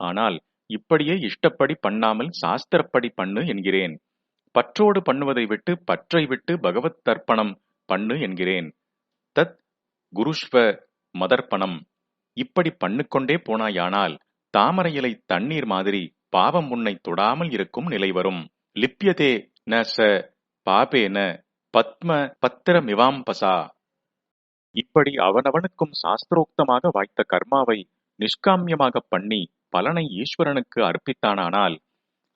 ஆனால் இப்படியே இஷ்டப்படி பண்ணாமல் சாஸ்திரப்படி பண்ணு என்கிறேன். பற்றோடு பண்ணுவதை விட்டு பற்றை விட்டு பகவத் தர்ப்பணம் பண்ணு என்கிறேன். தத் குருஷ்வ மதர்ப்பணம். இப்படி பண்ணுக்கொண்டே போனாயானால் தாமரை இலை தண்ணீர் மாதிரி பாவம் உன்னை தொடாமல் இருக்கும் நிலை வரும். லிப்யதே ந ச பாபேன பத்ம பத்திரமிவாம்பசா இப்படி அவனவனுக்கும் சாஸ்திரோக்தமாக வாய்த்த கர்மாவை நிஷ்காமியமாக பண்ணி பலனை ஈஸ்வரனுக்கு அர்ப்பித்தானானால்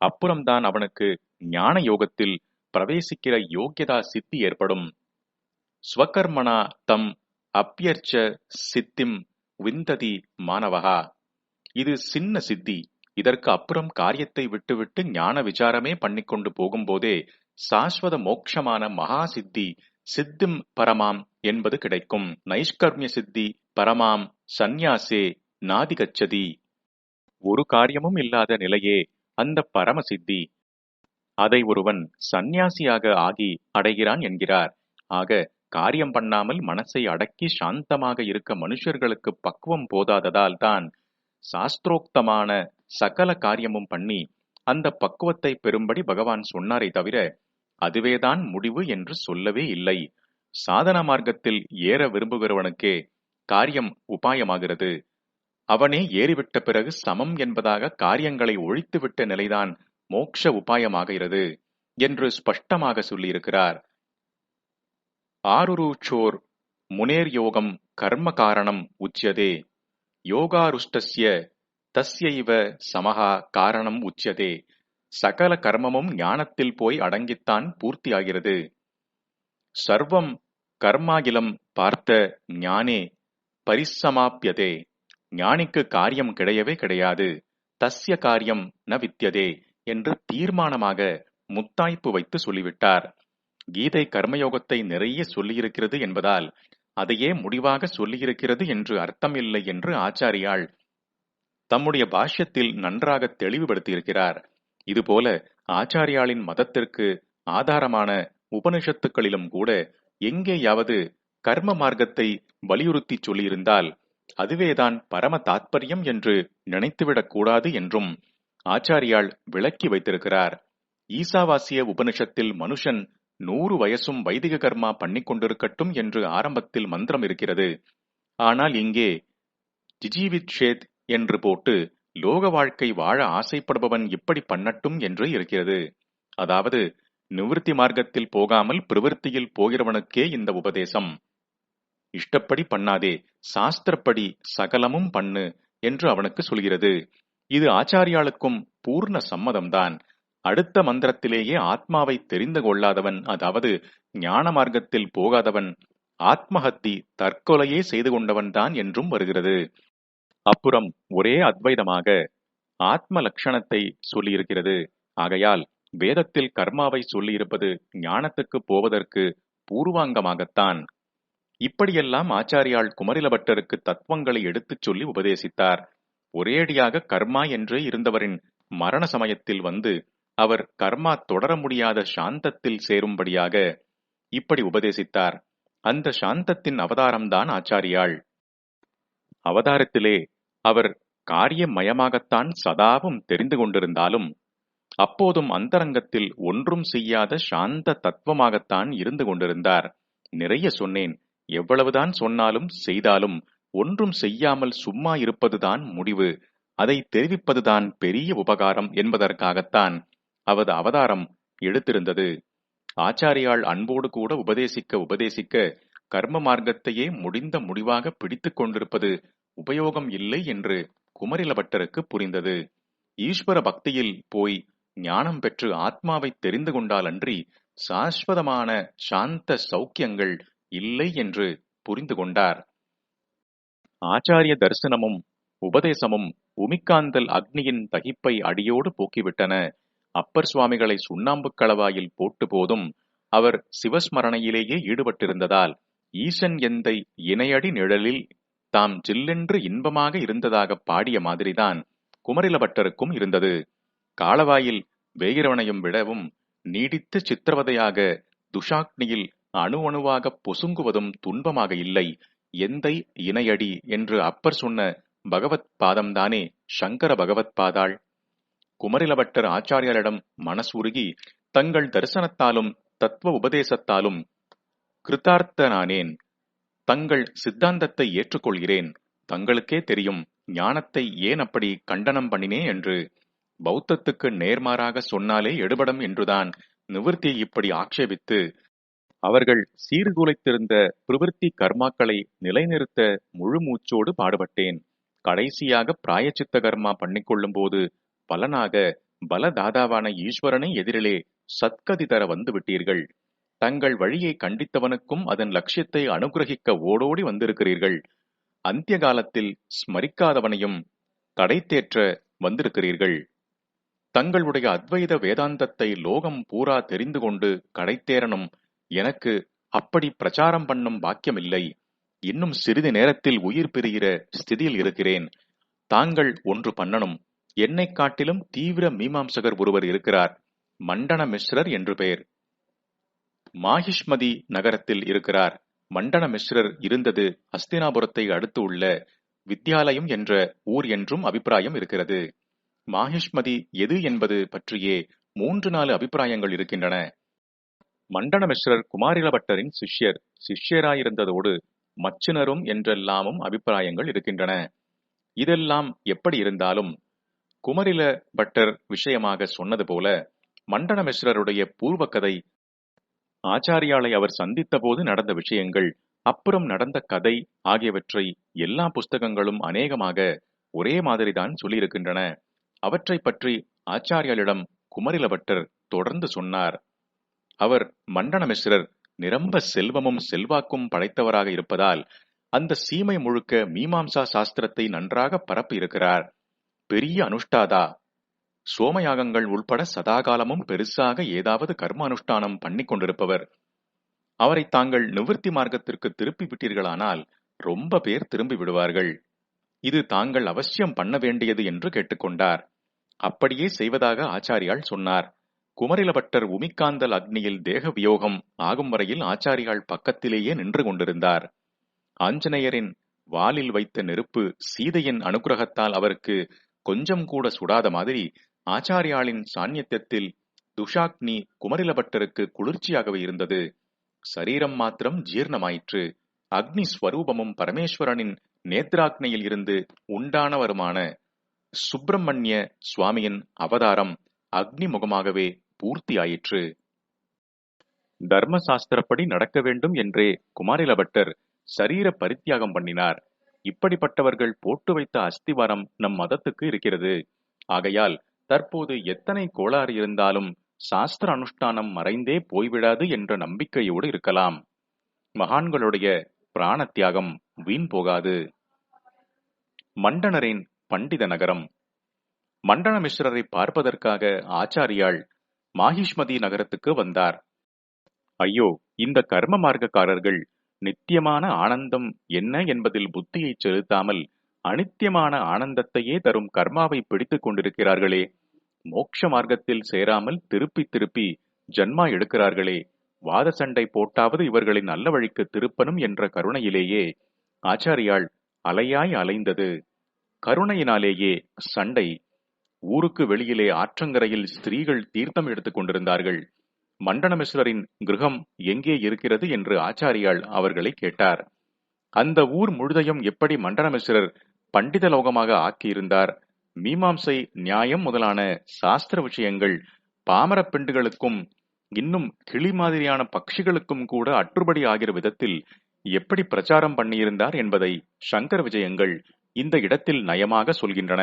அப்புறம்தான் அவனுக்கு ஞான யோகத்தில் பிரவேசிக்கிற யோக்கியதா சித்தி ஏற்படும். ஸ்வகர்மனா தம் அப்பியர்ச்ச சித்திம் விந்ததி மாணவகா. இது சின்ன சித்தி. இதற்கு அப்புறம் காரியத்தை விட்டுவிட்டு ஞான விசாரமே பண்ணிக்கொண்டு போகும்போதே சாஸ்வத மோட்சமான மகா சித்தி சித்திம் பரமாம் என்பது கிடைக்கும். நைஷ்கர்மிய சித்தி பரமாம் சந்நியாசே நாதிகச்சதி. ஒரு காரியமும் இல்லாத நிலையே அந்த பரம சித்தி அதை ஒருவன் சந்நியாசியாக ஆகி அடைகிறான் என்கிறார். ஆக காரியம் பண்ணாமல் மனசை அடக்கி சாந்தமாக இருக்க மனுஷர்களுக்கு பக்குவம் போதாததால் தான் சாஸ்திரோக்தமான சகல காரியமும் பண்ணி அந்த பக்குவத்தை பெறும்படி பகவான் சொன்னாரே தவிர அதுவேதான் முடிவு என்று சொல்லவே இல்லை. சாதன மார்க்கத்தில் ஏற விரும்புகிறவனுக்கே காரியம் உபாயமாகிறது. அவனே ஏறிவிட்ட பிறகு சமம் என்பதாக காரியங்களை ஒழித்துவிட்ட நிலைதான் மோக்ஷ உபாயமாகிறது என்று ஸ்பஷ்டமாக சொல்லியிருக்கிறார். ஆருருச்சோர் முனேர் யோகம் கர்ம காரணம் உச்சியதே. யோகாருஷ்டஸ்ய தஸ்யைவ சமகா காரணம் உச்சியதே. சகல கர்மமும் ஞானத்தில் போய் அடங்கித்தான் பூர்த்தியாகிறது. சர்வம் கர்மாகிலம் பார்த்த ஞானே பரிசமாப்பியதே ஞானிக்கு காரியம் கிடையவே கிடையாது. தஸ்ய காரியம் ந வித்தியதே என்று தீர்மானமாக முத்தாய்ப்பு வைத்து சொல்லிவிட்டார். கீதை கர்மயோகத்தை நிறைய சொல்லியிருக்கிறது என்பதால் அதையே முடிவாக சொல்லியிருக்கிறது என்று அர்த்தம் இல்லை என்று ஆச்சாரியாள் தம்முடைய பாஷ்யத்தில் நன்றாக தெளிவுபடுத்தியிருக்கிறார். இதுபோல ஆச்சாரியாளின் மதத்திற்கு ஆதாரமான உபனிஷத்துக்களிலும் கூட எங்கேயாவது கர்ம மார்க்கத்தை வலியுறுத்தி சொல்லியிருந்தால் அதுவேதான் பரம தாத்பரியம் என்று நினைத்துவிடக் கூடாது என்றும் ஆச்சாரியால் விளக்கி வைத்திருக்கிறார். ஈசாவாசிய உபனிஷத்தில் மனுஷன் நூறு வயசும் வைதிக கர்மா பண்ணிக் கொண்டிருக்கட்டும் என்று ஆரம்பத்தில் மந்திரம் இருக்கிறது. ஆனால் இங்கே ஜிஜீவித்ஷேத் என்று போட்டு லோக வாழ்க்கை வாழ ஆசைப்படுபவன் இப்படி பண்ணட்டும் என்று இருக்கிறது. அதாவது நிவிருத்தி மார்க்கத்தில் போகாமல் பிரவிற்த்தியில் போகிறவனுக்கே இந்த உபதேசம். இஷ்டப்படி பண்ணாதே சாஸ்திரப்படி சகலமும் பண்ணு என்று அவனுக்கு சொல்கிறது. இது ஆச்சாரியாளுக்கும் பூர்ண சம்மதம்தான். அடுத்த மந்திரத்திலேயே ஆத்மாவை தெரிந்து கொள்ளாதவன் அதாவது ஞான மார்க்கத்தில் போகாதவன் ஆத்மஹத்தி தற்கொலையே செய்து கொண்டவன் தான் என்றும் வருகிறது. அப்புறம் ஒரே அத்வைதமாக ஆத்ம லட்சணத்தை சொல்லியிருக்கிறது. ஆகையால் வேதத்தில் கர்மாவை சொல்லியிருப்பது ஞானத்துக்கு போவதற்கு பூர்வாங்கமாகத்தான். இப்படியெல்லாம் ஆச்சாரியால் குமரிலபட்டருக்கு தத்துவங்களை எடுத்துச் சொல்லி உபதேசித்தார். ஒரேடியாக கர்மா என்றே இருந்தவரின் மரண சமயத்தில் வந்து அவர் கர்மா தொடர முடியாத சாந்தத்தில் சேரும்படியாக இப்படி உபதேசித்தார். அந்த சாந்தத்தின் அவதாரம்தான் ஆச்சாரியாள். அவதாரத்திலே அவர் காரியமயமாகத்தான் சதாவும் தெரிந்து கொண்டிருந்தாலும் அப்போதும் அந்தரங்கத்தில் ஒன்றும் செய்யாத சாந்த தத்துவமாகத்தான் இருந்து கொண்டிருந்தார். நிறைய சொன்னேன். எவ்வளவுதான் சொன்னாலும் செய்தாலும் ஒன்றும் செய்யாமல் சும்மா இருப்பதுதான் முடிவு. அதை தெரிவிப்பதுதான் பெரிய உபகாரம் என்பதற்காகத்தான் அவரது அவதாரம் எடுத்திருந்தது. ஆச்சாரியால் அன்போடு கூட உபதேசிக்க உபதேசிக்க கர்ம மார்க்கத்தையே முடிந்த முடிவாக பிடித்துக் கொண்டிருப்பது உபயோகம் இல்லை என்று குமரிலபட்டருக்கு புரிந்தது. ஈஸ்வர பக்தியில் போய் ஞானம் பெற்று ஆத்மாவை தெரிந்து கொண்டாலன்றி சாஸ்வதமான சாந்த சௌக்கியங்கள் இல்லை என்று புரிந்து கொண்டார். ஆச்சாரிய தரிசனமும் உபதேசமும் உமிக்காந்தல் அக்னியின் தகிப்பை அடியோடு போக்கிவிட்டன. அப்பர் சுவாமிகளை சுண்ணாம்புக் களவாயில் போட்டு போதும் அவர் சிவஸ்மரணையிலேயே ஈடுபட்டிருந்ததால் ஈசன் எந்தை இணையடி நிழலில் தாம் ஜில்லென்று இன்பமாக இருந்ததாக பாடிய மாதிரிதான் குமரிலபட்டருக்கும் இருந்தது. காலவாயில் வேகிறவனையும் விடவும் நீடித்து சித்திரவதையாக துஷாக்னியில் அணு அணுவாக பொசுங்குவதும் துன்பமாக இல்லை. எந்தை இணையடி? என்று அப்பர் சொன்ன பகவத் பாதம்தானே சங்கர பகவத் பாதாள். குமரிலபட்டர் ஆச்சாரியரிடம் மனசுருகி தங்கள் தரிசனத்தாலும் தத்துவ உபதேசத்தாலும் கிருத்தார்த்தனானேன் தங்கள் சித்தாந்தத்தை ஏற்றுக்கொள்கிறேன் தங்களுக்கே தெரியும் ஞானத்தை ஏன் அப்படி கண்டனம் பண்ணினே என்று பௌத்தத்துக்கு நேர்மாறாக சொன்னாலே எடுபடும் என்றுதான் நிவர்த்தியை இப்படி ஆட்சேபித்து அவர்கள் சீர்குலைத்திருந்த பிரவிற்த்தி கர்மாக்களை நிலைநிறுத்த முழு மூச்சோடு பாடுபட்டேன். கடைசியாக பிராயச்சித்த கர்மா பண்ணிக்கொள்ளும் போது பலனாக பலதாதாவான ஈஸ்வரனை எதிரிலே சத்கதி தர வந்து விட்டீர்கள். தங்கள் வழியை கண்டித்தவனுக்கும் அதன் லட்சியத்தை அனுகிரகிக்க ஓடோடி வந்திருக்கிறீர்கள். அந்திய காலத்தில் ஸ்மரிக்காதவனையும் தடை தேற்ற வந்திருக்கிறீர்கள். தங்களுடைய அத்வைத வேதாந்தத்தை லோகம் பூரா தெரிந்து கொண்டு கடைத்தேரனும் எனக்கு அப்படி பிரச்சாரம் பண்ணும் பாக்கியமில்லை. இன்னும் சிறிது நேரத்தில் உயிர் பிரிகிற ஸ்திதியில் இருக்கிறேன். தாங்கள் ஒன்று பண்ணணும். என்னை காட்டிலும் தீவிர மீமாம்சகர் ஒருவர் இருக்கிறார். மண்டன மிஸ்ரர் என்று பெயர். மாஹிஷ்மதி நகரத்தில் இருக்கிறார். மண்டன மிஸ்ரர் இருந்தது அஸ்தினாபுரத்தை அடுத்து உள்ள வித்யாலயம் என்ற ஊர் என்றும் அபிப்பிராயம் இருக்கிறது. மாஹிஷ்மதி எது என்பது பற்றியே மூன்று நாலு அபிப்பிராயங்கள் இருக்கின்றன. மண்டன மிஸ்ரர் குமாரிலபட்டரின் சிஷ்யர் சிஷ்யராயிருந்ததோடு மச்சினரும் என்றெல்லாமும் அபிப்பிராயங்கள் இருக்கின்றன. இதெல்லாம் எப்படி இருந்தாலும் குமரில பட்டர் விஷயமாக சொன்னது போல மண்டன மிஸ்ரருடைய பூர்வ கதை ஆச்சாரியாலை அவர் சந்தித்த போது நடந்த விஷயங்கள் அப்புறம் நடந்த கதை ஆகியவற்றை எல்லா புஸ்தகங்களும் அநேகமாக ஒரே மாதிரிதான் சொல்லியிருக்கின்றன. அவற்றை பற்றி ஆச்சாரியாளிடம் குமரிலபட்டர் தொடர்ந்து சொன்னார். அவர் மண்டனமிஸ்ரர் நிரம்ப செல்வமும் செல்வாக்கும் படைத்தவராக இருப்பதால் அந்த சீமை முழுக்க மீமாம்சா சாஸ்திரத்தை நன்றாக பரப்பி இருக்கிறார். பெரிய அனுஷ்டாதா சோமயாகங்கள் உள்பட சதாகாலமும் பெருசாக ஏதாவது கர்ம அனுஷ்டானம் பண்ணி கொண்டிருப்பவர். அவரை தாங்கள் நிவர்த்தி மார்க்கத்திற்கு திருப்பி விட்டீர்களானால் ரொம்ப பேர் திரும்பி விடுவார்கள். இது தாங்கள் அவசியம் பண்ண வேண்டியது என்று கேட்டுக்கொண்டார். அப்படியே செய்வதாக ஆச்சாரியால் சொன்னார். குமரிலபட்டர் உமிக்காந்தல் அக்னியில் தேக வியோகம் ஆகும் வரையில் ஆச்சாரியால் பக்கத்திலேயே நின்று கொண்டிருந்தார். ஆஞ்சநேயரின் வாலில் வைத்த நெருப்பு சீதையின் அனுகிரகத்தால் அவருக்கு கொஞ்சம் கூட சுடாத மாதிரி ஆச்சாரியாளின் சாநியத்தியத்தில் துஷாக்னி குமரிலபட்டருக்கு குளிர்ச்சியாகவே இருந்தது. சரீரம் மாத்திரம் ஜீர்ணமாயிற்று. அக்னி ஸ்வரூபமும் பரமேஸ்வரனின் நேத்ராக்னையில் இருந்து உண்டானவருமான சுப்பிரமணிய சுவாமியின் அவதாரம் அக்னி முகமாகவே பூர்த்தியாயிற்று. தர்மசாஸ்திரப்படி நடக்க வேண்டும் என்றே குமாரிலபட்டர் சரீர பரித்தியாகம் பண்ணினார். இப்படிப்பட்டவர்கள் போட்டு வைத்த அஸ்திவாரம் நம் மதத்துக்கு இருக்கிறது. ஆகையால் தற்போது எத்தனை கோளாறு இருந்தாலும் சாஸ்திர அனுஷ்டானம் மறைந்தே போய்விடாது என்ற நம்பிக்கையோடு இருக்கலாம். மகான்களுடைய பிராண தியாகம் வீண் போகாது. மண்டனரின் பண்டித நகரம். மண்டன மிஸ்ரரை பார்ப்பதற்காக ஆச்சாரியாள் மாஹிஷ்மதி நகரத்துக்கு வந்தார். ஐயோ இந்த கர்ம மார்க்கக்காரர்கள் நித்தியமான ஆனந்தம் என்ன என்பதில் புத்தியை செலுத்தாமல் அனித்தியமான ஆனந்தத்தையே தரும் கர்மாவை பிடித்துக் கொண்டிருக்கிறார்களே. மோட்ச மார்க்கத்தில் சேராமல் திருப்பி திருப்பி ஜன்மா எடுக்கிறார்களே. வாத சண்டை போட்டாவது இவர்களை நல்ல வழிக்கு திருப்பனும் என்ற கருணையிலேயே ஆச்சாரியாள் அலையாய் அலைந்தது. கருணையினாலேயே சண்டை ஊருக்கு வெளியிலே ஆற்றங்கரையில் ஸ்திரீகள் தீர்த்தம் எடுத்துக் கொண்டிருந்தார்கள். மண்டனமிஸ்வரின் கிரகம் எங்கே இருக்கிறது என்று ஆச்சாரியாள் அவர்களை கேட்டார். அந்த ஊர் முழுதையும் எப்படி மண்டனமிஸ்வரர் பண்டித லோகமாக ஆக்கியிருந்தார்? மீமாம்சை நியாயம் முதலான சாஸ்திர விஷயங்கள் பாமர பெண்டுகளுக்கும் இன்னும் கிளி மாதிரியான பட்சிகளுக்கும் கூட அற்றுபடி ஆகிற விதத்தில் எப்படி பிரச்சாரம் பண்ணியிருந்தார் என்பதை சங்கர் விஜயங்கள் இந்த இடத்தில் நயமாக சொல்கின்றன.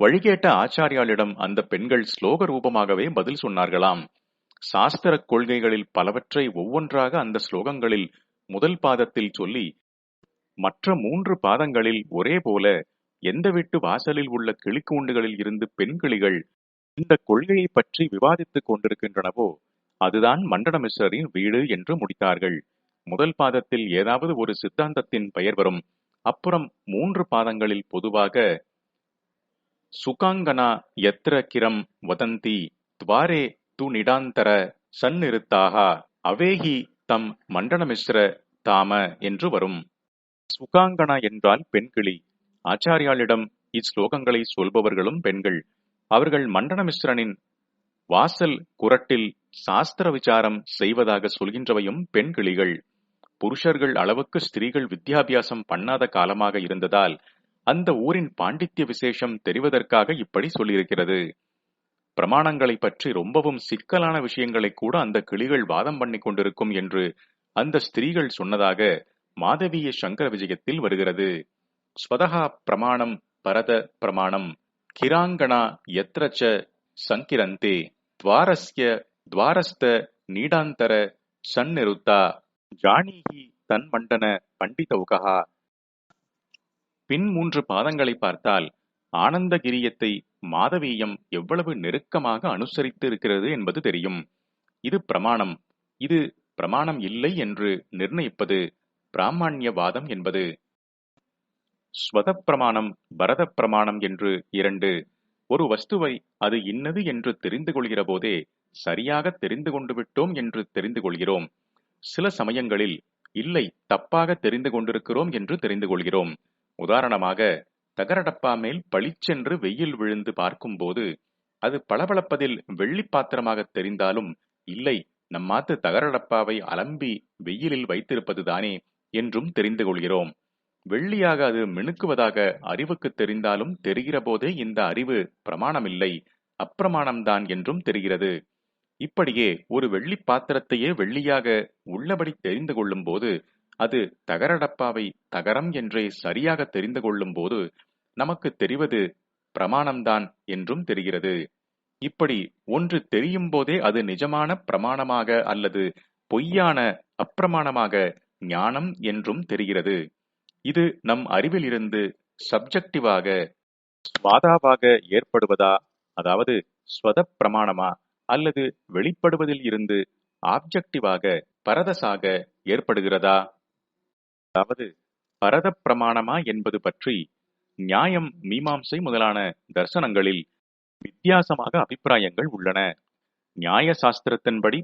வழிகேட்ட ஆச்சாரியாளிடம் அந்த பெண்கள் ஸ்லோக ரூபமாகவே பதில் சொன்னார்களாம். சாஸ்திர கொள்கைகளில் பலவற்றை ஒவ்வொன்றாக அந்த ஸ்லோகங்களில் முதல் பாதத்தில் சொல்லி மற்ற மூன்று பாதங்களில் ஒரே போல எந்த வீட்டு வாசலில் உள்ள கிளிக்கூண்டுகளில் இருந்து பெண்கிளிகள் இந்த கொள்கையை பற்றி விவாதித்துக் கொண்டிருக்கின்றனவோ அதுதான் மண்டனமிஸ்வரின் வீடு என்று முடித்தார்கள். முதல் பாதத்தில் ஏதாவது ஒரு சித்தாந்தத்தின் பெயர் வரும். அப்புறம் மூன்று பாதங்களில் பொதுவாக சுகாங்கனா எத்திர கிரம் வதந்தி துவாரே து நிடாந்தர சந்நிறுத்தாகா அவேகி தம் மண்டனமிஸ்ர தாம என்று வரும். சுகாங்கனா என்றால் பெண்கிளி. ஆச்சாரியாளிடம் இஸ்லோகங்களை சொல்பவர்களும் பெண்கள். அவர்கள் மண்டனமிஸ்ரனின் வாசல் குரட்டில் சாஸ்திர விசாரம் செய்வதாக சொல்கின்றவையும் பெண் கிளிகள் புருஷர்கள் அளவுக்கு ஸ்திரீகள் வித்யாபியாசம் பண்ணாத காலமாக இருந்ததால் அந்த ஊரின் பாண்டித்ய விசேஷம் தெரிவதற்காக இப்படி சொல்லியிருக்கிறது. பிரமாணங்களை பற்றி ரொம்பவும் சிக்கலான விஷயங்களை கூட அந்த கிளிகள் வாதம் பண்ணி கொண்டிருக்கும் என்று அந்த ஸ்திரீகள் சொன்னதாக மாதவிய சங்கர விஜயத்தில் வருகிறது. ஸ்வதகா பிரமாணம் பரத பிரமாணம் கிராங்கணா எத்ரச்ச சங்கிரந்தே துவாரஸ்ய துவாரஸ்த நீடாந்தர சந்நிருத்தா. ஜானீகி தன்மண்டன பண்டிதௌகா பின் மூன்று பாதங்களை பார்த்தால் ஆனந்தகிரியத்தை மாதவீயம் எவ்வளவு நெருக்கமாக அனுசரித்து இருக்கிறது என்பது தெரியும். இது பிரமாணம். இது பிரமாணம் இல்லை என்று நிர்ணயிப்பது பிராமணியவாதம் என்பது. ஸ்வத பிரமாணம் பரத பிரமாணம் என்று இரண்டு. ஒரு வஸ்துவை அது இன்னது என்று தெரிந்து கொள்கிற போதே சரியாக தெரிந்து கொண்டு விட்டோம் என்று தெரிந்து கொள்கிறோம். சில சமயங்களில் இல்லை தப்பாக தெரிந்து கொண்டிருக்கிறோம் என்று தெரிந்து கொள்கிறோம். உதாரணமாக தகரடப்பா மேல் பளிச்சென்று வெயில் விழுந்து பார்க்கும்போது அது பளபளப்பதில் வெள்ளி பாத்திரமாக தெரிந்தாலும் இல்லை நம்மாத்து தகரடப்பாவை அலம்பி வெயிலில் வைத்திருப்பதுதானே என்றும் தெரிந்து கொள்கிறோம். வெள்ளியாக அது மினுக்குவதாக அறிவுக்கு தெரிந்தாலும் தெரிகிற போதே இந்த அறிவு பிரமாணமில்லை அப்பிரமாணம்தான் என்றும் தெரிகிறது. இப்படியே ஒரு வெள்ளி பாத்திரத்தையே வெள்ளியாக உள்ளபடி தெரிந்து கொள்ளும் போது அது தகரடப்பாவை தகரம் என்றே சரியாக தெரிந்து கொள்ளும் போது நமக்கு தெரிவது பிரமாணம்தான் என்றும் தெரிகிறது. இப்படி ஒன்று தெரியும் போதே அது நிஜமான பிரமாணமாக அல்லது பொய்யான அப்பிரமாணமாக ஞானம் என்றும் தெரிகிறது. இது நம் அறிவில் இருந்து சப்ஜெக்டிவாக ஸ்வாதாவாக ஏற்படுவதா அதாவது ஸ்வத பிரமாணமா அல்லது வெளிப்படுவதில் இருந்து ஆப்ஜெக்டிவாக பரதசாக ஏற்படுகிறதா அதாவது பரத பிரமாணமா என்பது பற்றி நியாயம் மீமாம்சை முதலான தர்சனங்களில் வித்தியாசமாக அபிப்பிராயங்கள் உள்ளன. நியாய சாஸ்திரத்தின்படி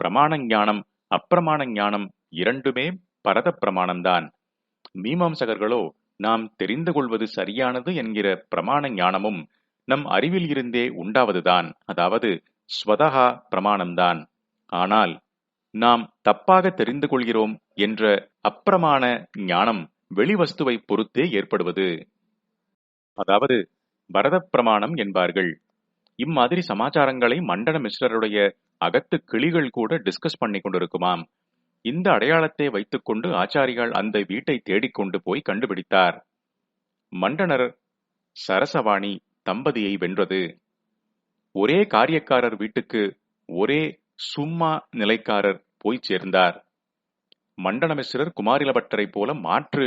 பிரமாண ஞானம் அப்பிரமாண ஞானம் இரண்டுமே பரத பிரமாணம்தான் மீமாம்சகர்களோ நாம் தெரிந்து கொள்வது சரியானது என்கிற பிரமாண ஞானமும் நம் அறிவில் இருந்தே உண்டாவதுதான். அதாவது ஸ்வதகா பிரமாணம்தான். ஆனால் நாம் தப்பாக தெரிந்து கொள்கிறோம் என்ற அப்புறமான ஞானம் வெளிவஸ்துவை பொறுத்தே ஏற்படுவது. அதாவது பரத பிரமாணம் என்பார்கள். இம்மாதிரி சமாச்சாரங்களை மண்டன மிஸ்ரருடைய அகத்து கிளிகள் கூட டிஸ்கஸ் பண்ணி கொண்டிருக்குமாம். இந்த அடையாளத்தை வைத்துக்கொண்டு ஆச்சாரியால் அந்த வீட்டை தேடிக்கொண்டு போய் கண்டுபிடித்தார். மண்டனர் சரசவாணி தம்பதியை வென்றது. ஒரே காரியக்காரர் வீட்டுக்கு ஒரே சும்மா நிலைக்காரர் போய் சேர்ந்தார். மண்டனமிஸ்ரர் குமாரிலபட்டரைப் போல மாற்று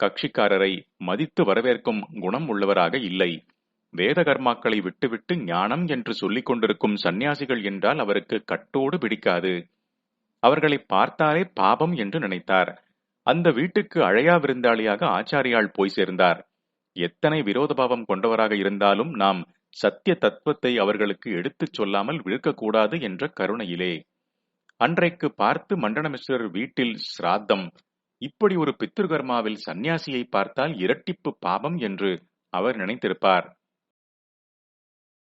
கட்சிக்காரரை மதித்து வரவேற்கும் குணம் உள்ளவராக இல்லை. வேத கர்மாக்களை விட்டுவிட்டு ஞானம் என்று சொல்லிக் கொண்டிருக்கும் சந்நியாசிகள் என்றால் அவருக்கு கட்டோடு பிடிக்காது. அவர்களை பார்த்தாலே பாபம் என்று நினைத்தார். அந்த வீட்டுக்கு அழையா விருந்தாளியாக ஆச்சாரியால் போய் சேர்ந்தார். எத்தனை விரோதபாவம் கொண்டவராக இருந்தாலும் நாம் சத்திய தத்துவத்தை அவர்களுக்கு எடுத்துச் சொல்லாமல் விழுக்கக்கூடாது என்ற கருணையிலே. அன்றைக்கு பார்த்து மண்டனமிஸ்வரர் வீட்டில் சிராத்தம். இப்படி ஒரு பித்ருகர்மாவில் சந்நியாசியை பார்த்தால் இரட்டிப்பு பாபம் என்று அவர் நினைத்திருப்பார்.